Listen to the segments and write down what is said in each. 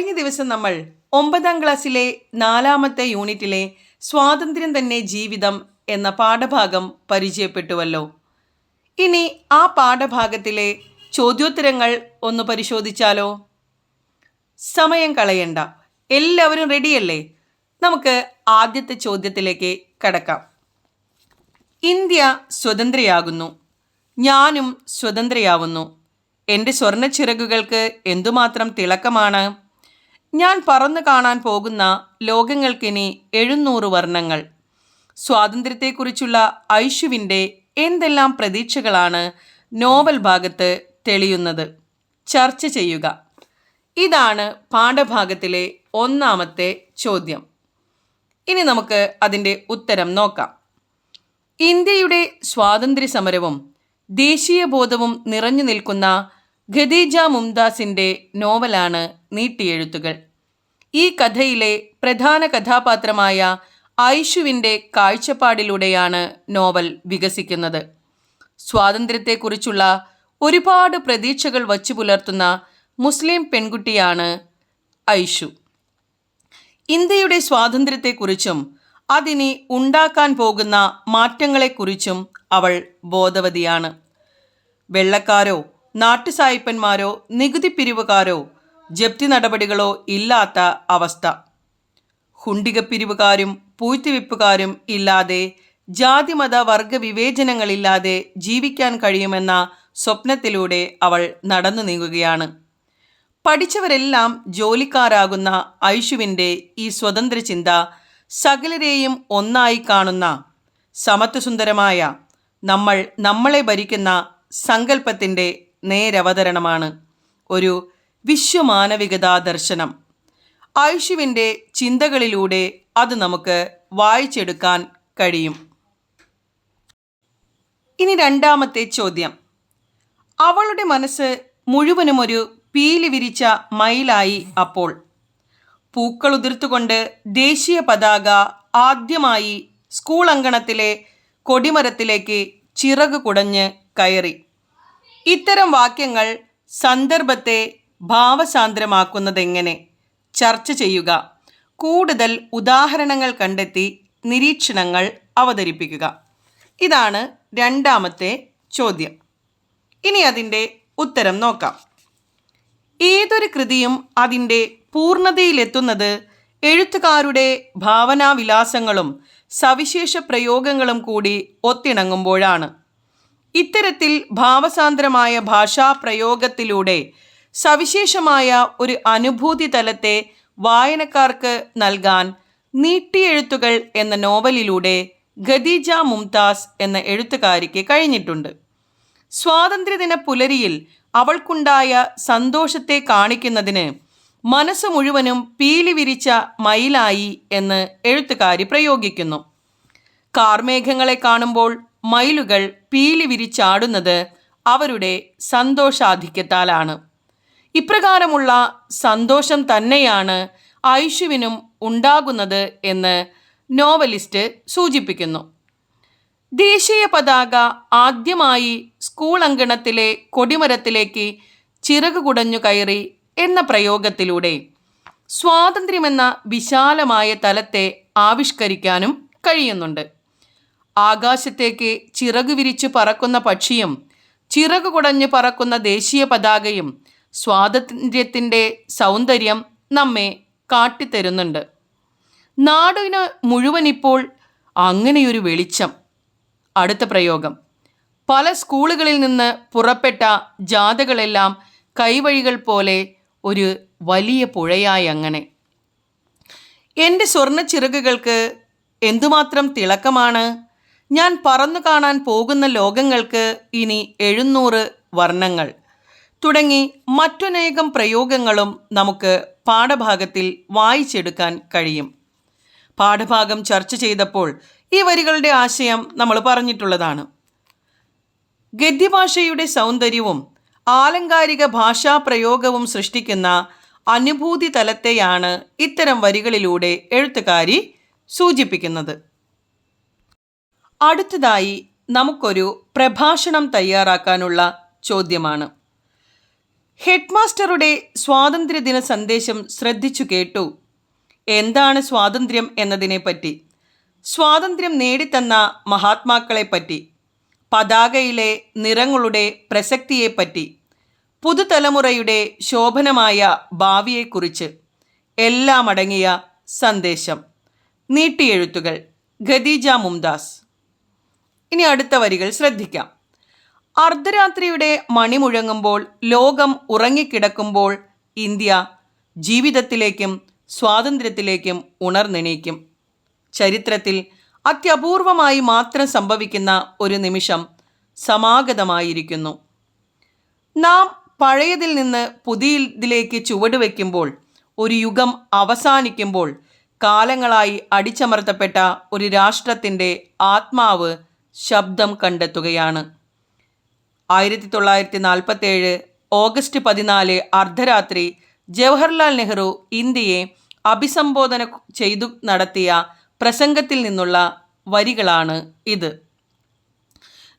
കഴിഞ്ഞ ദിവസം നമ്മൾ ഒമ്പതാം ക്ലാസ്സിലെ നാലാമത്തെ യൂണിറ്റിലെ സ്വാതന്ത്ര്യം തന്നെ ജീവിതം എന്ന പാഠഭാഗം പരിചയപ്പെട്ടുവല്ലോ. ഇനി ആ പാഠഭാഗത്തിലെ ചോദ്യോത്തരങ്ങൾ ഒന്ന് പരിശോധിച്ചാലോ? സമയം കളയണ്ട. എല്ലാവരും റെഡിയല്ലേ? നമുക്ക് ആദ്യത്തെ ചോദ്യത്തിലേക്ക് കടക്കാം. ഇന്ത്യ സ്വതന്ത്രയാകുന്നു. ഞാനും സ്വതന്ത്രയാവുന്നു. എന്റെ സ്വർണ ചിറകുകൾക്ക് എന്തുമാത്രം തിളക്കമാണ്? ഞാൻ പറന്നു കാണാൻ പോകുന്ന ലോകങ്ങൾക്കിനി എഴുന്നൂറ് വർണങ്ങൾ. സ്വാതന്ത്ര്യത്തെക്കുറിച്ചുള്ള ഐഷുവിന്റെ എന്തെല്ലാം പ്രതീക്ഷകളാണ് നോവൽ ഭാഗത്ത് തെളിയുന്നത്. ചർച്ച ചെയ്യുക. ഇതാണ് പാഠഭാഗത്തിലെ ഒന്നാമത്തെ ചോദ്യം. ഇനി നമുക്ക് അതിന്റെ ഉത്തരം നോക്കാം. ഇന്ത്യയുടെ സ്വാതന്ത്ര്യ സമരവും ദേശീയബോധവും നിറഞ്ഞു നിൽക്കുന്ന ഖദീജ മുംതാസിന്റെ നോവലാണ് നീട്ടിയെഴുത്തുകൾ. ഈ കഥയിലെ പ്രധാന കഥാപാത്രമായ ആയിഷുവിന്റെ കാഴ്ചപ്പാടിലൂടെയാണ് നോവൽ വികസിക്കുന്നത്. സ്വാതന്ത്ര്യത്തെക്കുറിച്ചുള്ള ഒരുപാട് പ്രതീക്ഷകൾ വച്ചു പുലർത്തുന്ന മുസ്ലിം പെൺകുട്ടിയാണ് ഐഷു ഇന്ത്യയുടെ സ്വാതന്ത്ര്യത്തെക്കുറിച്ചും അതിനി ഉണ്ടാക്കാൻ പോകുന്ന മാറ്റങ്ങളെക്കുറിച്ചും അവൾ ബോധവതിയാണ്. വെള്ളക്കാരോ നാട്ടുസായിപ്പന്മാരോ നികുതി പിരിവുകാരോ ജപ്തി നടപടികളോ ഇല്ലാത്ത അവസ്ഥ. ഹുണ്ടികപ്പിരിവുകാരും പൂഴ്ത്തിവെപ്പുകാരും ഇല്ലാതെ ജാതിമത വർഗ വിവേചനങ്ങളില്ലാതെ ജീവിക്കാൻ കഴിയുമെന്ന സ്വപ്നത്തിലൂടെ അവൾ നടന്നു നീങ്ങുകയാണ്. പഠിച്ചവരെല്ലാം ജോലിക്കാരാകുന്ന ഐഷുവിന്റെ ഈ സ്വതന്ത്ര ചിന്ത സകലരെയും ഒന്നായി കാണുന്ന സമത്വസുന്ദരമായ നമ്മൾ നമ്മളെ ഭരിക്കുന്ന സങ്കല്പത്തിന്റെ നേരവതരണമാണ്. ഒരു വിശ്വമാനവികതാ ദർശനം ആയുഷുവിന്റെ ചിന്തകളിലൂടെ അത് നമുക്ക് വായിച്ചെടുക്കാൻ കഴിയും. ഇനി രണ്ടാമത്തെ ചോദ്യം. അവളുടെ മനസ്സ് മുഴുവനും ഒരു പീലി വിരിച്ച മയിലായി അപ്പോൾ. പൂക്കൾ ഉതിർത്തുകൊണ്ട് ദേശീയ പതാക ആദ്യമായി സ്കൂൾ അങ്കണത്തിലെ കൊടിമരത്തിലേക്ക് ചിറക് കുടഞ്ഞ് കയറി. ഇത്തരം വാക്യങ്ങൾ സന്ദർഭത്തെ ഭാവസാന്ദ്രമാക്കുന്നതെങ്ങനെ ചർച്ച ചെയ്യുക. കൂടുതൽ ഉദാഹരണങ്ങൾ കണ്ടെത്തി നിരീക്ഷണങ്ങൾ അവതരിപ്പിക്കുക. ഇതാണ് രണ്ടാമത്തെ ചോദ്യം. ഇനി അതിന്റെ ഉത്തരം നോക്കാം. ഏതൊരു കൃതിയും അതിന്റെ പൂർണതയിലെത്തുന്നത് എഴുത്തുകാരുടെ ഭാവനാവിലാസങ്ങളും സവിശേഷ പ്രയോഗങ്ങളും കൂടി ഒത്തിണങ്ങുമ്പോഴാണ്. ഇത്തരത്തിൽ ഭാവസാന്ദ്രമായ ഭാഷാ പ്രയോഗത്തിലൂടെ സവിശേഷമായ ഒരു അനുഭൂതി തലത്തെ വായനക്കാർക്ക് നൽകാൻ നീട്ടിയെഴുത്തുകൾ എന്ന നോവലിലൂടെ ഖദീജ മുംതാസ് എന്ന എഴുത്തുകാരിക്ക് കഴിഞ്ഞിട്ടുണ്ട്. സ്വാതന്ത്ര്യദിന പുലരിയിൽ അവൾക്കുണ്ടായ സന്തോഷത്തെ കാണിക്കുന്നതിന് മനസ്സ് മുഴുവനും പീലി വിരിച്ച മയിലായി എന്ന് എഴുത്തുകാരി പ്രയോഗിക്കുന്നു. കാർമേഘങ്ങളെ കാണുമ്പോൾ മയിലുകൾ പീലി വിരിച്ചാടുന്നത് അവരുടെ സന്തോഷാധിക്യത്താലാണ്. ഇപ്രകാരമുള്ള സന്തോഷം തന്നെയാണ് ഐഷുവിനും ഉണ്ടാകുന്നത് എന്ന് നോവലിസ്റ്റ് സൂചിപ്പിക്കുന്നു. ദേശീയ പതാക ആദ്യമായി സ്കൂൾ അങ്കണത്തിലെ കൊടിമരത്തിലേക്ക് ചിറക് കുടഞ്ഞു കയറി എന്ന പ്രയോഗത്തിലൂടെ സ്വാതന്ത്ര്യമെന്ന വിശാലമായ തലത്തെ ആവിഷ്കരിക്കാനും കഴിയുന്നുണ്ട്. ആകാശത്തേക്ക് ചിറക് വിരിച്ചു പറക്കുന്ന പക്ഷിയും ചിറക് കുടഞ്ഞു പറക്കുന്ന ദേശീയ പതാകയും സ്വാതന്ത്ര്യത്തിന്റെ സൗന്ദര്യം നമ്മെ കാട്ടിത്തരുന്നുണ്ട്. നാടിന് മുഴുവൻ ഇപ്പോൾ അങ്ങനെയൊരു വെളിച്ചം. അടുത്ത പ്രയോഗം. പല സ്കൂളുകളിൽ നിന്ന് പുറപ്പെട്ട ജാഥകളെല്ലാം കൈവഴികൾ പോലെ ഒരു വലിയ പുഴയായി അങ്ങനെ. എന്റെ സ്വർണ ചിറകുകൾക്ക് എന്തുമാത്രം തിളക്കമാണ്. ഞാൻ പറന്നു കാണാൻ പോകുന്ന ലോകങ്ങൾക്ക് ഇനി എഴുന്നൂറ് വർണങ്ങൾ. തുടങ്ങി മറ്റനേകം പ്രയോഗങ്ങളും നമുക്ക് പാഠഭാഗത്തിൽ വായിച്ചെടുക്കാൻ കഴിയും. പാഠഭാഗം ചർച്ച ചെയ്തപ്പോൾ ഈ വരികളുടെ ആശയം നമ്മൾ പറഞ്ഞിട്ടുള്ളതാണ്. ഗദ്യഭാഷയുടെ സൗന്ദര്യവും ആലങ്കാരിക ഭാഷാ പ്രയോഗവും സൃഷ്ടിക്കുന്ന അനുഭൂതി തലത്തെയാണ് ഇത്തരം വരികളിലൂടെ എഴുത്തുകാരി സൂചിപ്പിക്കുന്നത്. അടുത്തതായി നമുക്കൊരു പ്രഭാഷണം തയ്യാറാക്കാനുള്ള ചോദ്യമാണ്. ഹെഡ്മാസ്റ്ററുടെ സ്വാതന്ത്ര്യദിന സന്ദേശം ശ്രദ്ധിച്ചു കേട്ടു. എന്താണ് സ്വാതന്ത്ര്യം എന്നതിനെപ്പറ്റി? സ്വാതന്ത്ര്യം നേടിത്തന്ന മഹാത്മാക്കളെപ്പറ്റി. പതാകയിലെ നിറങ്ങളുടെ പ്രസക്തിയെപ്പറ്റി. പുതുതലമുറയുടെ ശോഭനമായ ഭാവിയെക്കുറിച്ച് എല്ലാം അടങ്ങിയ സന്ദേശം. നീട്ടിയെഴുത്തുകൾ ഖദീജ മുംദാസ് ഇനി അടുത്ത വരികൾ ശ്രദ്ധിക്കാം. അർദ്ധരാത്രിയുടെ മണി മുഴങ്ങുമ്പോൾ ലോകം ഉറങ്ങിക്കിടക്കുമ്പോൾ ഇന്ത്യ ജീവിതത്തിലേക്കും സ്വാതന്ത്ര്യത്തിലേക്കും ഉണർന്നെണീക്കും. ചരിത്രത്തിൽ അത്യപൂർവമായി മാത്രം സംഭവിക്കുന്ന ഒരു നിമിഷം സമാഗതമായിരിക്കുന്നു. നാം പഴയതിൽ നിന്ന് പുതിയതിലേക്ക് ചുവടുവെക്കുമ്പോൾ ഒരു യുഗം അവസാനിക്കുമ്പോൾ കാലങ്ങളായി അടിച്ചമർത്തപ്പെട്ട ഒരു രാഷ്ട്രത്തിന്റെ ആത്മാവ് ശബ്ദം കണ്ടെത്തുകയാണ്. ആയിരത്തി തൊള്ളായിരത്തി നാൽപ്പത്തി ഏഴ് ഓഗസ്റ്റ് പതിനാല് അർദ്ധരാത്രി ജവഹർലാൽ നെഹ്റു ഇന്ത്യയെ അഭിസംബോധന ചെയ്തു നടത്തിയ പ്രസംഗത്തിൽ നിന്നുള്ള വരികളാണ് ഇത്.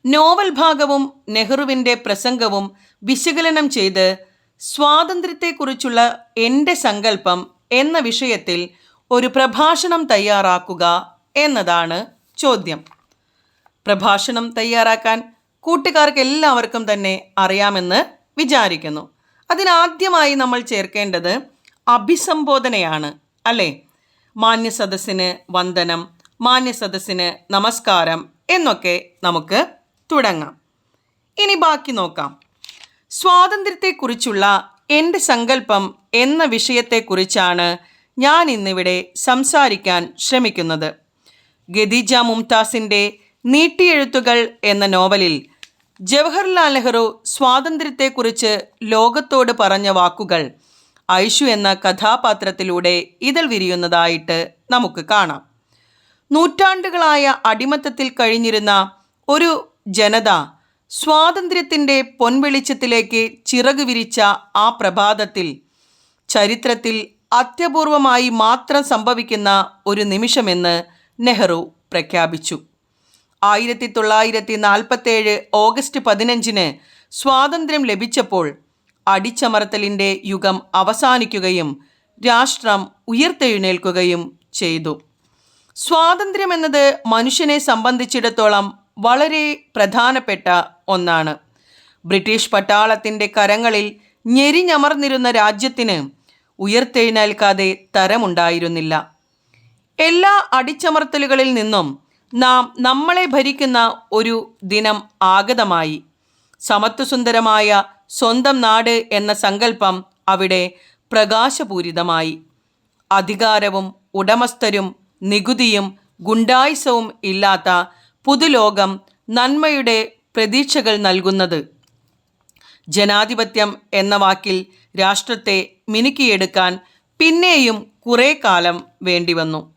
നോവൽ ഭാഗവും നെഹ്റുവിന്റെ പ്രസംഗവും വിശകലനം ചെയ്ത് സ്വാതന്ത്ര്യത്തെക്കുറിച്ചുള്ള എന്റെ സങ്കല്പം എന്ന വിഷയത്തിൽ ഒരു പ്രഭാഷണം തയ്യാറാക്കുക എന്നതാണ് ചോദ്യം. പ്രഭാഷണം തയ്യാറാക്കാൻ കൂട്ടുകാർക്ക് എല്ലാവർക്കും തന്നെ അറിയാമെന്ന് വിചാരിക്കുന്നു. അതിനാദ്യമായി നമ്മൾ ചേർക്കേണ്ടത് അഭിസംബോധനയാണ് അല്ലേ? മാന്യ സദസ്സിന് വന്ദനം മാന്യ സദസ്സിന് നമസ്കാരം എന്നൊക്കെ നമുക്ക് തുടങ്ങാം. ഇനി ബാക്കി നോക്കാം. സ്വാതന്ത്ര്യത്തെക്കുറിച്ചുള്ള എന്റെ സങ്കല്പം എന്ന വിഷയത്തെക്കുറിച്ചാണ് ഞാൻ ഇന്നിവിടെ സംസാരിക്കാൻ ശ്രമിക്കുന്നത്. ഗദീജ മുംതാസിന്റെ നീട്ടിയെഴുത്തുകൾ എന്ന നോവലിൽ ജവഹർലാൽ നെഹ്റു സ്വാതന്ത്ര്യത്തെക്കുറിച്ച് ലോകത്തോട് പറഞ്ഞ വാക്കുകൾ ഐഷു എന്ന കഥാപാത്രത്തിലൂടെ ഇതൾ വിരിയുന്നതായിട്ട് നമുക്ക് കാണാം. നൂറ്റാണ്ടുകളായ അടിമത്തത്തിൽ കഴിഞ്ഞിരുന്ന ഒരു ജനത സ്വാതന്ത്ര്യത്തിന്റെ പൊൻവെളിച്ചത്തിലേക്ക് ചിറക് വിരിച്ച ആ പ്രഭാതത്തിൽ ചരിത്രത്തിൽ അത്യപൂർവമായി മാത്രം സംഭവിക്കുന്ന ഒരു നിമിഷമെന്ന് നെഹ്റു പ്രഖ്യാപിച്ചു. ആയിരത്തി തൊള്ളായിരത്തി നാൽപ്പത്തേഴ് ഓഗസ്റ്റ് പതിനഞ്ചിന് സ്വാതന്ത്ര്യം ലഭിച്ചപ്പോൾ അടിച്ചമർത്തലിന്റെ യുഗം അവസാനിക്കുകയും രാഷ്ട്രം ഉയർത്തെഴുന്നേൽക്കുകയും ചെയ്തു. സ്വാതന്ത്ര്യം സ്വാതന്ത്ര്യമെന്നത് മനുഷ്യനെ സംബന്ധിച്ചിടത്തോളം വളരെ പ്രധാനപ്പെട്ട ഒന്നാണ്. ബ്രിട്ടീഷ് പട്ടാളത്തിന്റെ കരങ്ങളിൽ ഞെരിഞ്ഞമർന്നിരുന്ന രാജ്യത്തിന് ഉയർത്തെഴുന്നേൽക്കാതെ തരമുണ്ടായിരുന്നില്ല. എല്ലാ അടിച്ചമർത്തലുകളിൽ നിന്നും നാം നമ്മളെ ഭരിക്കുന്ന ഒരു ദിനം ആഗതമായി. സമത്വസുന്ദരമായ സ്വന്തം നാട് എന്ന സങ്കല്പം അവിടെ പ്രകാശപൂരിതമായി. അധികാരവും ഉടമസ്ഥരും നികുതിയും ഗുണ്ടായുസവും ഇല്ലാത്ത പുതുലോകം നന്മയുടെ പ്രതീക്ഷകൾ നൽകുന്നത്. ജനാധിപത്യം എന്ന വാക്കിൽ രാഷ്ട്രത്തെ മിനുക്കിയെടുക്കാൻ പിന്നെയും കുറേ കാലം വേണ്ടിവന്നു.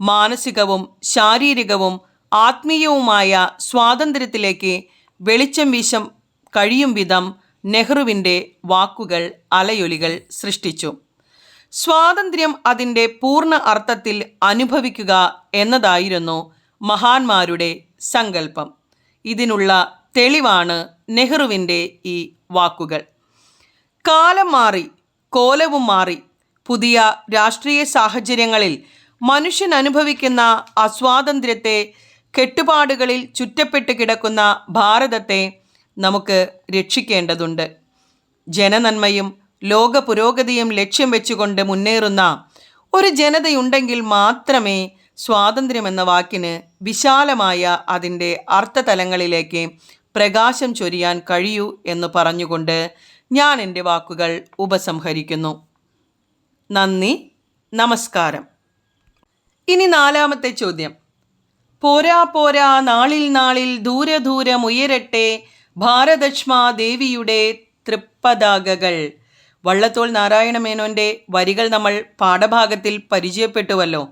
മാനസികവും ശാരീരികവും ആത്മീയവുമായ സ്വാതന്ത്ര്യത്തിലേക്ക് വെളിച്ചം വീശം കഴിയും വിധം നെഹ്റുവിന്റെ വാക്കുകൾ അലയൊലികൾ സൃഷ്ടിച്ചു. സ്വാതന്ത്ര്യം അതിന്റെ പൂർണ അർത്ഥത്തിൽ അനുഭവിക്കുക എന്നതായിരുന്നു മഹാന്മാരുടെ സങ്കല്പം. ഇതിനുള്ള തെളിവാണ് നെഹ്റുവിന്റെ ഈ വാക്കുകൾ. കാലം മാറി കോലവും മാറി പുതിയ രാഷ്ട്രീയ സാഹചര്യങ്ങളിൽ മനുഷ്യൻ അനുഭവിക്കുന്ന അസ്വാതന്ത്ര്യത്തെ കെട്ടുപാടുകളിൽ ചുറ്റപ്പെട്ട് കിടക്കുന്ന ഭാരതത്തെ നമുക്ക് രക്ഷിക്കേണ്ടതുണ്ട്. ജനനന്മയും ലോക പുരോഗതിയും ലക്ഷ്യം വെച്ചുകൊണ്ട് മുന്നേറുന്ന ഒരു ജനതയുണ്ടെങ്കിൽ മാത്രമേ സ്വാതന്ത്ര്യം എന്ന വാക്കിന് വിശാലമായ അതിന്റെ അർത്ഥതലങ്ങളിലേക്ക് പ്രകാശം ചൊരിയാൻ കഴിയൂ എന്ന് പറഞ്ഞുകൊണ്ട് ഞാൻ എന്റെ വാക്കുകൾ ഉപസംഹരിക്കുന്നു. നന്ദി നമസ്കാരം. ഇനി നാലാമത്തെ ചോദ്യം. പോരാ പോരാ നാളിൽ നാളിൽ ദൂരെ ദൂരം ഉയരട്ടെ ഭാരതക്ഷ്മാ ദേവിയുടെ തൃപ്പതാകകൾ. വള്ളത്തോൾ നാരായണ മേനോന്റെ വരികൾ നമ്മൾ പാഠഭാഗത്തിൽ പരിചയപ്പെട്ടുവല്ലോ.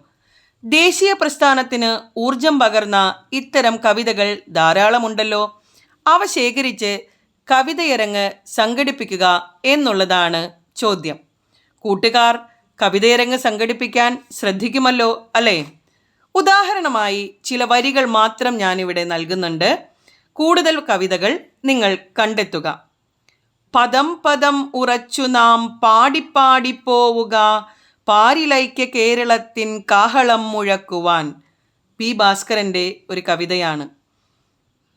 ദേശീയ പ്രസ്ഥാനത്തിന് ഊർജം പകർന്ന ഇത്തരം കവിതകൾ ധാരാളമുണ്ടല്ലോ. അവ ശേഖരിച്ച് കവിതയിറങ്ങ് സംഘടിപ്പിക്കുക എന്നുള്ളതാണ് ചോദ്യം. കൂട്ടുകാർ കവിതയരങ്ങ് സംഘടിപ്പിക്കാൻ ശ്രദ്ധിക്കുമല്ലോ അല്ലേ? ഉദാഹരണമായി ചില വരികൾ മാത്രം ഞാനിവിടെ നൽകുന്നുണ്ട്. കൂടുതൽ കവിതകൾ നിങ്ങൾ കണ്ടെത്തുക. പദം പദം ഉറച്ചു നാം പാടിപ്പാടിപ്പോവുക പാരിലൈക്യ കേരളത്തിൻ കാഹളം മുഴക്കുവാൻ. പി ഭാസ്കരന്റെ ഒരു കവിതയാണ്.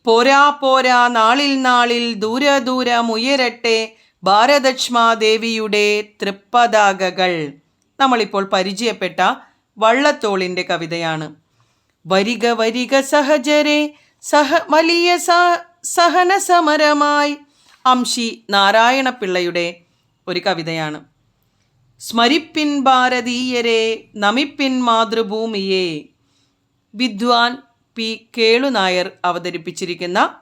പോരാ പോരാ നാളിൽ നാളിൽ ദൂര ദൂരം ഉയരട്ടെ ഭാരതക്ഷ്മാദേവിയുടെ തൃപ്പതാകകൾ. നമ്മളിപ്പോൾ പരിചയപ്പെട്ട വള്ളത്തോളിന്റെ കവിതയാണ്. വരിക വരിക സഹജരെ സഹ വലിയ സഹന സമരമായി അംശി നാരായണപിള്ളയുടെ ഒരു കവിതയാണ്. സ്മരിപ്പിൻ ഭാരതീയരെ നമിപ്പിൻ മാതൃഭൂമിയെ വിദ്വാൻ പി. കേളുനായർ അവതരിപ്പിച്ചിരിക്കുന്ന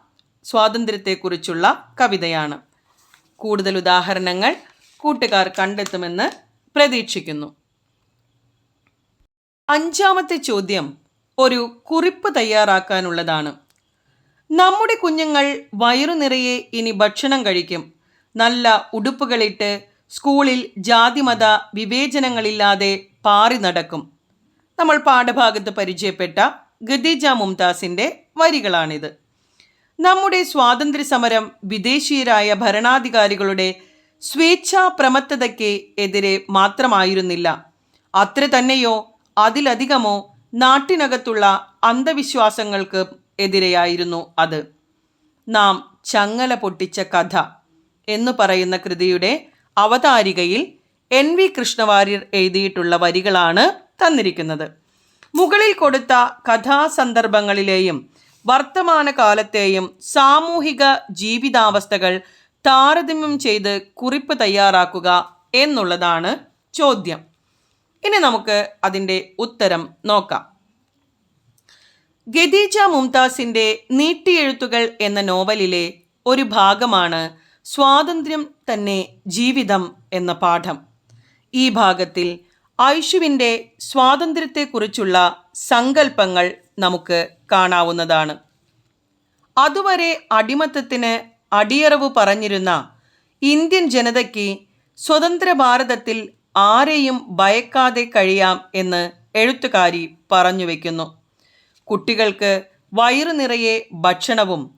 സ്വാതന്ത്ര്യത്തെക്കുറിച്ചുള്ള കവിതയാണ്. കൂടുതൽ ഉദാഹരണങ്ങൾ കൂട്ടുകാർ കണ്ടെത്തുമെന്ന് പ്രതീക്ഷിക്കുന്നു. അഞ്ചാമത്തെ ചോദ്യം ഒരു കുറിപ്പ് തയ്യാറാക്കാനുള്ളതാണ്. നമ്മുടെ കുഞ്ഞുങ്ങൾ വയറു നിറയെ ഇനി ഭക്ഷണം കഴിക്കും. നല്ല ഉടുപ്പുകളിട്ട് സ്കൂളിൽ ജാതിമത വിവേചനങ്ങളില്ലാതെ പാറി നടക്കും. നമ്മൾ പാഠഭാഗത്ത് പരിചയപ്പെട്ട ഖദീജ മുംതാസിന്റെ വരികളാണിത്. നമ്മുടെ സ്വാതന്ത്ര്യ സമരം വിദേശീയരായ ഭരണാധികാരികളുടെ സ്വേച്ഛാ പ്രമത്തതയ്ക്ക് എതിരെ മാത്രമായിരുന്നില്ല. അത്ര തന്നെയോ അതിലധികമോ നാട്ടിനകത്തുള്ള അന്ധവിശ്വാസങ്ങൾക്ക് എതിരെയായിരുന്നു അത്. നാം ചങ്ങല പൊട്ടിച്ച കഥ എന്നു പറയുന്ന കൃതിയുടെ അവതാരികയിൽ എൻ വി കൃഷ്ണവാര്യർ എഴുതിയിട്ടുള്ള വരികളാണ് തന്നിരിക്കുന്നത്. മുകളിൽ കൊടുത്ത കഥാസന്ദർഭങ്ങളിലെയും വർത്തമാനകാലത്തെയും സാമൂഹിക ജീവിതാവസ്ഥകൾ താരതമ്യം ചെയ്ത് കുറിപ്പ് തയ്യാറാക്കുക എന്നുള്ളതാണ് ചോദ്യം. ഇനി നമുക്ക് അതിന്റെ ഉത്തരം നോക്കാം. ഖദീജ മുംതാസിന്റെ നീട്ടിയെഴുത്തുകൾ എന്ന നോവലിലെ ഒരു ഭാഗമാണ് സ്വാതന്ത്ര്യം തന്നെ ജീവിതം എന്ന പാഠം. ഈ ഭാഗത്തിൽ ഐഷുവിന്റെ സ്വാതന്ത്ര്യത്തെക്കുറിച്ചുള്ള സങ്കല്പങ്ങൾ നമുക്ക് കാണാവുന്നതാണ്. അതുവരെ അടിമത്തത്തിന് അടിയറവ് പറഞ്ഞിരുന്ന ഇന്ത്യൻ ജനതയ്ക്ക് സ്വതന്ത്ര ഭാരതത്തിൽ ആരെയും ഭയക്കാതെ കഴിയാം എന്ന് എഴുത്തുകാരി പറഞ്ഞു വയ്ക്കുന്നു കുട്ടികൾക്ക് വയറു നിറയെ ഭക്ഷണവും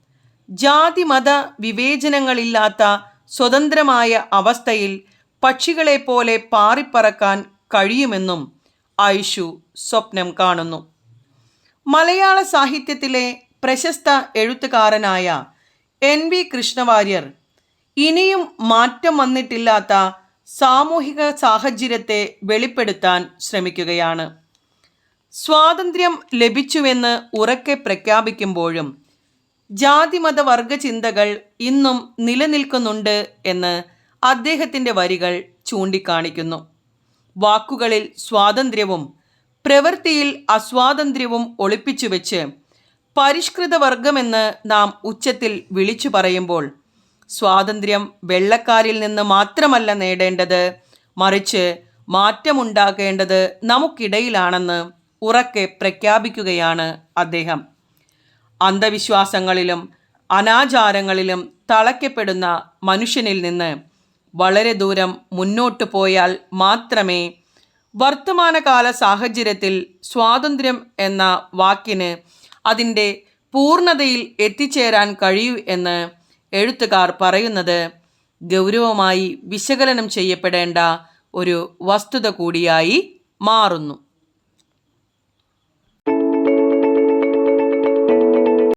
ജാതി മത വിവേചനങ്ങളില്ലാത്ത സ്വതന്ത്രമായ അവസ്ഥയിൽ പക്ഷികളെപ്പോലെ പാറിപ്പറക്കാൻ കഴിയുമെന്നും ഐഷു സ്വപ്നം കാണുന്നു. മലയാള സാഹിത്യത്തിലെ പ്രശസ്ത എഴുത്തുകാരനായ എൻ വി കൃഷ്ണവാര്യർ. ഇനിയും മാറ്റം വന്നിട്ടില്ലാത്ത സാമൂഹിക സാഹചര്യത്തെ വെളിപ്പെടുത്താൻ ശ്രമിക്കുകയാണ്. സ്വാതന്ത്ര്യം ലഭിച്ചുവെന്ന് ഉറക്കെ പ്രഖ്യാപിക്കുമ്പോഴും ജാതിമത വർഗ ചിന്തകൾ ഇന്നും നിലനിൽക്കുന്നുണ്ട് എന്ന് അദ്ദേഹത്തിന്റെ വരികൾ ചൂണ്ടിക്കാണിക്കുന്നു. വാക്കുകളിൽ സ്വാതന്ത്ര്യവും പ്രവൃത്തിയിൽ അസ്വാതന്ത്ര്യവും ഒളിപ്പിച്ചു വെച്ച് പരിഷ്കൃത വർഗമെന്ന് നാം ഉച്ചത്തിൽ വിളിച്ചു പറയുമ്പോൾ സ്വാതന്ത്ര്യം വെള്ളക്കാരിൽ നിന്ന് മാത്രമല്ല നേടേണ്ടത് മറിച്ച് മാറ്റമുണ്ടാകേണ്ടത് നമുക്കിടയിലാണെന്ന് ഉറക്കെ പ്രഖ്യാപിക്കുകയാണ് അദ്ദേഹം. അന്ധവിശ്വാസങ്ങളിലും അനാചാരങ്ങളിലും തളയ്ക്കപ്പെടുന്ന മനുഷ്യനിൽ നിന്ന് വളരെ ദൂരം മുന്നോട്ട് പോയാൽ മാത്രമേ വർത്തമാനകാല സാഹചര്യത്തിൽ സ്വാതന്ത്ര്യം എന്ന വാക്കിന് അതിന്റെ പൂർണതയിൽ എത്തിച്ചേരാൻ കഴിയൂ എന്ന് എഴുത്തുകാർ പറയുന്നത് ഗൗരവമായി വിശകലനം ചെയ്യപ്പെടേണ്ട ഒരു വസ്തുത കൂടിയായി മാറുന്നു.